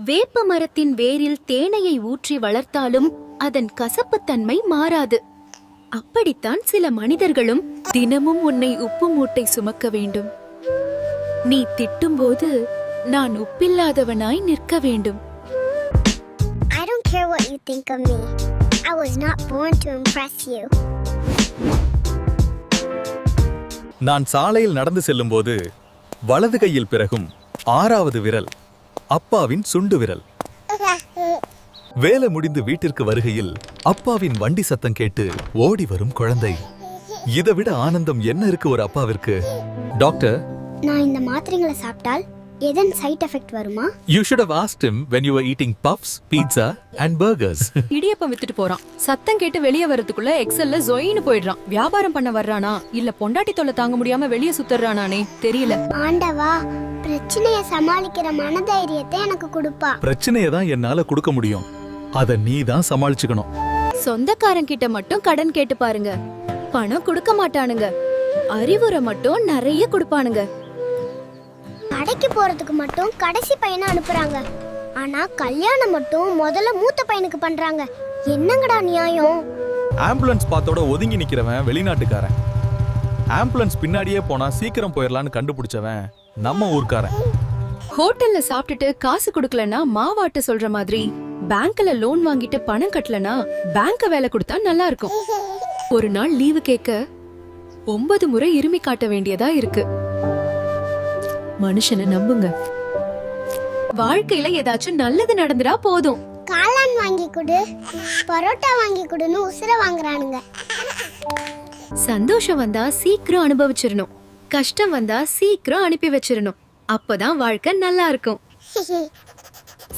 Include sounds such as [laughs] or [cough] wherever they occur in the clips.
வேப்ப மரத்தின் வேரில் தேனையை ஊற்றி வளர்த்தாலும் அதன் கசப்புத்தன்மை மாறாது அப்படித்தான் சில மனிதர்களும் தினமும் உன்னை உப்பு மூட்டை சுமக்க வேண்டும் நீ திட்டும்போது நான் உப்பில்லாதவனாய் நிற்க வேண்டும் I don't care what you think of me. I was not born to impress you. நான் சாலையில் நடந்து செல்லும்போது வலது கையில் பிறகும் ஆறாவது விரல் அப்பாவின் சுண்டு விரல். வேலை முடிந்து வீட்டிற்கு வருகையில் அப்பாவின் வண்டி சத்தம் கேட்டு ஓடி வரும் குழந்தை. இதை விட ஆனந்தம் என்ன இருக்கு ஒரு அப்பாவிற்கு? டாக்டர்? நான் இந்த மாத்திரைகளை சாப்பிட்டால் எதன் சைட் எஃபெக்ட் வருமா? You should have asked him when you were eating puffs pizza and burgers. Idiyappam வித்துட்டு போறான். சத்தம் கேட்டு வெளியே வரதுக்குள்ள எக்ஸல்ல ஜொயின்னு போயிடுறான். வியாபாரம் பண்ண வர்றானா? இல்ல பொண்டாட்டி தொல்லை தாங்க முடியாம வெளியே சுத்துறானானே? தெரியல. ஆண்டவா பிரச்சனையை சமாளிக்கிற மனதைரியத்தை எனக்கு கொடுப்பா. பிரச்சனையை தான் என்னால கொடுக்க முடியும். அத நீ தான் சமாளிச்சுக்கணும். சொந்தக்காரன் கிட்ட மட்டும் கடன் கேட்டு பாருங்க. பணம் கொடுக்க மாட்டானுங்க. அறிவுரை மட்டும் நிறைய கொடுப்பானுங்க. கடைக்கு போறதுக்கு மட்டும் கடைசி பையனை அனுப்புறாங்க. ஆனா கல்யாணம் மட்டும் முதல்ல மூத்த பையனுக்கு பண்றாங்க. என்னங்கடா நியாயம்? ஆம்புலன்ஸ் பாத்தோட ஒதுங்கி நிக்கிறவன் வெளிநாட்டுக்காரன். ஆம்புலன்ஸ் பின்னாடியே போனா சீக்கிரம் போயிடலான்னு கண்டுபிடிச்சவன் நம்ம ஊர்க்காரன். ஹோட்டல்ல சாப்பிட்டுட்டு காசு கொடுக்கலனா மாவாட்ட சொல்ற மாதிரி. பேங்க்ல லோன் வாங்கிட்டு பணம் கட்டலனா பேங்க் வேலை கொடுத்தா நல்லா இருக்கும். ஒரு நாள் லீவு கேட்க ஒன்பது முறை இருமி காட்ட வேண்டியதா இருக்கு. மனுஷனை நம்புங்க. வாழ்க்கையில ஏதாச்சும் நல்லது நடந்துடா போதும். காளான் வாங்கி கொடு பரோட்டா வாங்கி கொடுன்னு உசுர வாங்குறானுங்க. சந்தோஷம் வந்தா சீக்கிரம் அனுபவிச்சிரணும் கஷ்டம் வந்தா சீக்கிரம் அனுப்பி வச்சிடணும் அப்பதான் வாழ்க்கை நல்லா இருக்கும்.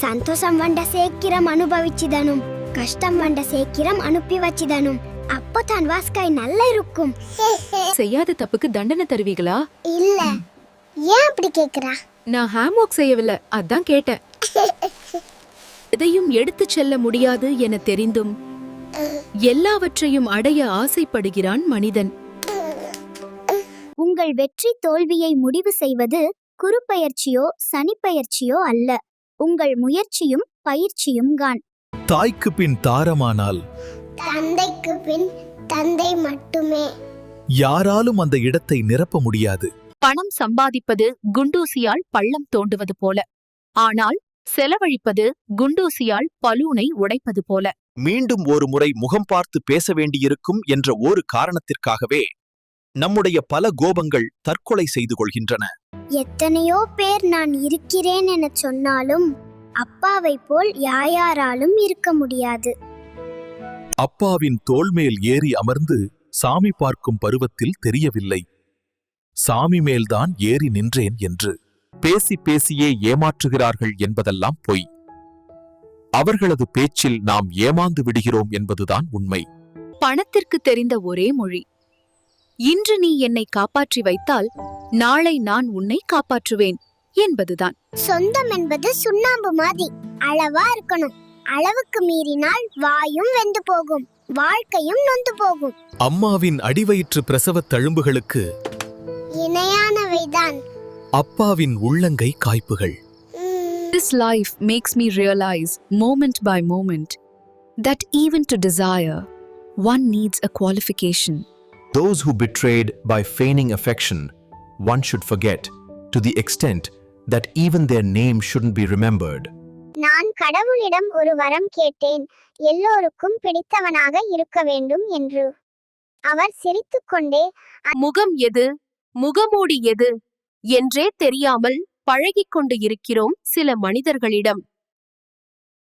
సంతోషం వంట సేకిరం అనుభవించిదను కష్టం వంట సేకిరం అనుపి వచ్చిదను அப்போ தான் வாஸ்காய் நல்லா இருக்கும். [laughs] செய்யாத தப்புக்கு தண்டனை தருவீங்களா? இல்ல. ஏன் அப்படி கேக்குறா? நான் ஹேம்வொர்க் செய்யவில்லை. அதான் கேட்டேன். [laughs] எதையும் எடுத்து செல்ல முடியாது என தெரிந்தும் எல்லாவற்றையும் அடைய ஆசைப்படுகிறான் மனிதன். உங்கள் வெற்றி தோல்வியை முடிவு செய்வது குறுப்பெயர்ச்சியோ சனிப்பெயர்ச்சியோ அல்ல. உங்கள் முயற்சியும் பயிற்சியும் தான். தாய்க்கு பின் தாரமானால் தந்தைக்கு பின் தந்தை மட்டுமே. யாராலும் அந்த இடத்தை நிரப்ப முடியாது. பணம் சம்பாதிப்பது குண்டூசியால் பள்ளம் தோண்டுவது போல. ஆனால் செலவழிப்பது குண்டூசியால் பலூனை உடைப்பது போல. மீண்டும் ஒரு முறை முகம் பார்த்து பேச வேண்டியிருக்கும் என்ற ஒரு காரணத்திற்காகவே நம்முடைய பல கோபங்கள் தற்கொலை செய்து கொள்கின்றன. எத்தனையோ பேர் நான் இருக்கிறேன் என சொன்னாலும் அப்பாவை போல் யாராலும் இருக்க முடியாது. அப்பாவின் தோள்மேல் ஏறி அமர்ந்து சாமி பார்க்கும் பருவத்தில் தெரியவில்லை. சாமி மேல்தான் ஏறி நின்றேன் என்று. பேசி பேசியே ஏமாற்றுகிறார்கள் என்பதெல்லாம் பொய். அவர்களது பேச்சில் நாம் ஏமாந்து விடுகிறோம் என்பதுதான் உண்மை. பணத்திற்கு தெரிந்த ஒரே மொழி. இன்று நீ என்னை காப்பாற்றி வைத்தால் நாளை நான் உன்னை காப்பாற்றுவேன் என்பதுதான். சொந்தம் என்பது சுண்ணாம்பு மாதிரி. அளவா இருக்கணும். அளவுக்கு மீறினால் வாயும் வெந்து போகும். வாழ்க்கையும் நொந்து போகும். அம்மாவின் அடிவயிற்று பிரசவத் தழும்புகளுக்கு இணையானவைதான். அப்பாவின் உள்ளங்கை காய்ப்புகள். This life makes me realize, moment by moment, that even to desire, one needs a qualification. Those who betrayed by feigning affection, one should forget, to the extent that even their name shouldn't be remembered. நான் கடவுளிடம் ஒரு வரம் கேட்டேன். எல்லோருக்கும் பிடித்தவனாக இருக்க வேண்டும் என்று. அவர் சிரித்துக்கொண்டே முகம் எது? முகமூடி எது? என்றே தெரியாமல் பழகிக் கொண்டு இருக்கிறோம் சில மனிதர்களிடம்.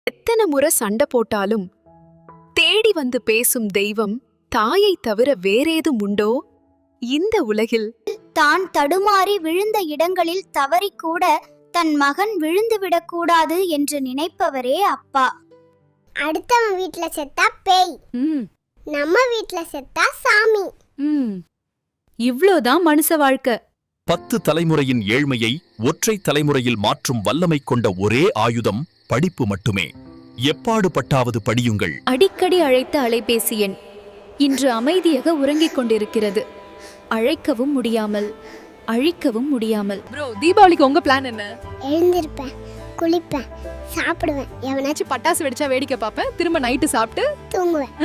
எத்தனை முறை சண்டை போட்டாலும் தேடி வந்து பேசும் தெய்வம் தாயை தவிர வேறேதும் உண்டோ? இந்த உலகில் தான் தடுமாறி விழுந்த இடங்களில் தவறி கூட தன் மகன் விழுந்து விடக்கூடாது என்று நினைப்பவரே அப்பா. அடுத்தவன் வீட்ல செத்தா பேய். ம், நம்ம வீட்ல செத்தா சாமி. ம். இவ்ளோதான் மனுஷ வாழ்க்கை. பத்து தலைமுறையின் ஏழ்மையை ஒற்றை தலைமுறையில் மாற்றும் வல்லமை கொண்ட ஒரே ஆயுதம் படிப்பு மட்டுமே. எப்பாடு பட்டாவது படியுங்கள். அடிக்கடி அழைத்த அலைபேசி எண் இன்று அமைதியாக உறங்கிக் கொண்டிருக்கிறது. அழைக்கவும் முடியாமல் அழிக்கவும் முடியாமல். ப்ரோ தீபாவளிக்கு உங்க பிளான் என்ன? எழுந்திருப்பேன் குளிப்பேன் சாப்பிடுவேன். எவனாச்சும் பட்டாசு வெடிச்சா வேடிக்கை பார்ப்பேன். திரும்ப நைட்டு சாப்பிட்டு தூங்குவேன்.